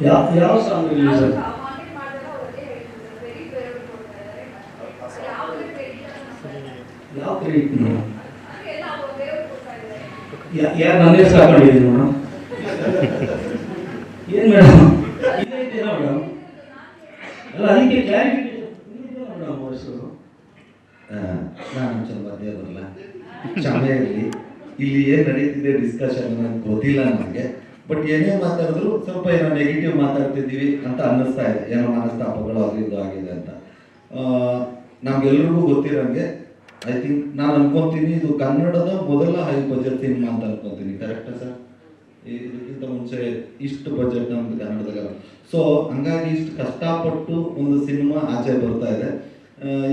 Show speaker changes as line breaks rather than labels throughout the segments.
ಯಾವ ಯಾವ song release ಯಾವ ಕ್ರೆಡಿಟ್ ಮೇಡಮ್ ಯಾರು ನನ್ನ ಹೆಸರು ಹಾಕೊಂಡಿದ್ದೀನಿ ಮೇಡಮ್ ಏನು ಮೇಡಮ್ ಇದೈತೇನೋ ಮೇಡಮ್ ಅಲ್ಲ ಅದಕ್ಕೆ ಕ್ಲಾರಿಫಿಕೇಶನ್ ಮೇಡಮ್ ಹೆಸರು
ನಾನು ಸ್ವಲ್ಪ ಮಧ್ಯೆ ಬರಲ್ಲ ಇರಲಿ ಇಲ್ಲಿ ಏನು ನಡೀತಿದೆ ಡಿಸ್ಕಷನ್ ಗೊತ್ತಿಲ್ಲ ನನಗೆ ಬಟ್ ಏನೇ ಮಾತಾಡಿದ್ರು ಸ್ವಲ್ಪ ಏನೋ ನೆಗೆಟಿವ್ ಮಾತಾಡ್ತಿದ್ದೀವಿ ಅಂತ ಅನ್ನಿಸ್ತಾ ಇದೆ. ಏನೋ ಮನಸ್ತಾಪಗಳು ಇದು ಆಗಿದೆ ಅಂತ. ನಮ್ಗೆಲ್ರಿಗೂ ಗೊತ್ತಿರೋಂಗೆ ಐ ಥಿಂಕ್ ನಾನು ಅನ್ಕೊಂತೀನಿ ಇದು ಕನ್ನಡದ ಮೊದಲ ಹೈ ಬಜೆಟ್ ಸಿನಿಮಾ ಅಂತ ಅನ್ಕೊಂತೀನಿ. ಕರೆಕ್ಟಾ ಸರ್ ಇದಕ್ಕಿಂತ ಮುಂಚೆ ಇಷ್ಟು ಬಜೆಟ್ ನಮ್ದು ಕನ್ನಡದಾಗ ಸೊ ಹಂಗಾಗಿ ಇಷ್ಟು ಕಷ್ಟಪಟ್ಟು ಒಂದು ಸಿನಿಮಾ ಆಚೆ ಬರ್ತಾ ಇದೆ.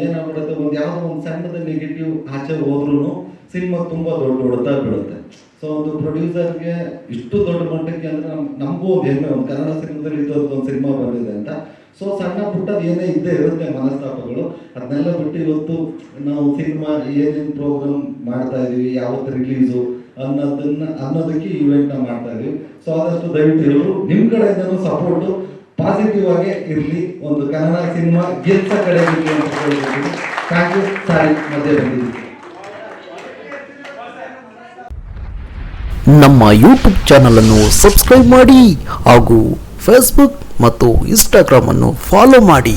ಏನಾಗ್ಬಿಡುತ್ತೆ, ಒಂದು ಯಾವುದೋ ಒಂದು ಸಣ್ಣದ ನೆಗೆಟಿವ್ ಆಚೆ ಹೋದ್ರೂ ಸಿನಿಮಾ ತುಂಬ ದೊಡ್ಡ ಹೊಡೆತ ಬೀಳುತ್ತೆ. ಸೊ ಒಂದು ಪ್ರೊಡ್ಯೂಸರ್ಗೆ ಇಷ್ಟು ದೊಡ್ಡ ಮಟ್ಟಕ್ಕೆ ಅಂದ್ರೆ ನಮ್, ನಮಗೂ ಒಂದು ಹೆಮ್ಮೆ, ಒಂದು ಕನ್ನಡ ಸಿನಿಮಾದಲ್ಲಿ ಇದ್ದದ್ದು ಒಂದು ಸಿನಿಮಾ ಬಂದಿದೆ ಅಂತ. ಸೊ ಸಣ್ಣ ಪುಟ್ಟದ ಏನೇ ಇದ್ದೇ ಇರುತ್ತೆ ಮನಸ್ತಾಪಗಳು. ಅದನ್ನೆಲ್ಲ ಬಿಟ್ಟು ಇವತ್ತು ನಾವು ಸಿನಿಮಾ ಏನೇನು ಪ್ರೋಗ್ರಾಮ್ ಮಾಡ್ತಾ ಇದೀವಿ, ಯಾವತ್ತು ರಿಲೀಸು ಅನ್ನೋದನ್ನ, ಅನ್ನೋದಕ್ಕೆ ಇವೆಂಟ್ನ ಮಾಡ್ತಾ ಇದೀವಿ. ಸೊ ಆದಷ್ಟು ದಯವಿಟ್ಟು ಎಲ್ಲರೂ ನಿಮ್ಮ ಕಡೆಯಿಂದನೂ ಸಪೋರ್ಟು ಪಾಸಿಟಿವ್ ಆಗಿ ಇರಲಿ, ಒಂದು ಕನ್ನಡ ಸಿನಿಮಾ ಗೆಲ್ಸ ಕಡೆ ಇರಲಿ ಅಂತ ಹೇಳ್ತೀನಿ ಥ್ಯಾಂಕ್ ಯು ಸಾರಿ ಮಧ್ಯೆ ಬಂದಿದ್ದೀವಿ
ನಮ್ಮ ಯೂಟ್ಯೂಬ್ ಚಾನಲನ್ನು ಸಬ್ಸ್ಕ್ರೈಬ್ ಮಾಡಿ ಹಾಗೂ ಫೇಸ್ಬುಕ್ ಮತ್ತು ಇನ್ಸ್ಟಾಗ್ರಾಮನ್ನು ಫಾಲೋ ಮಾಡಿ.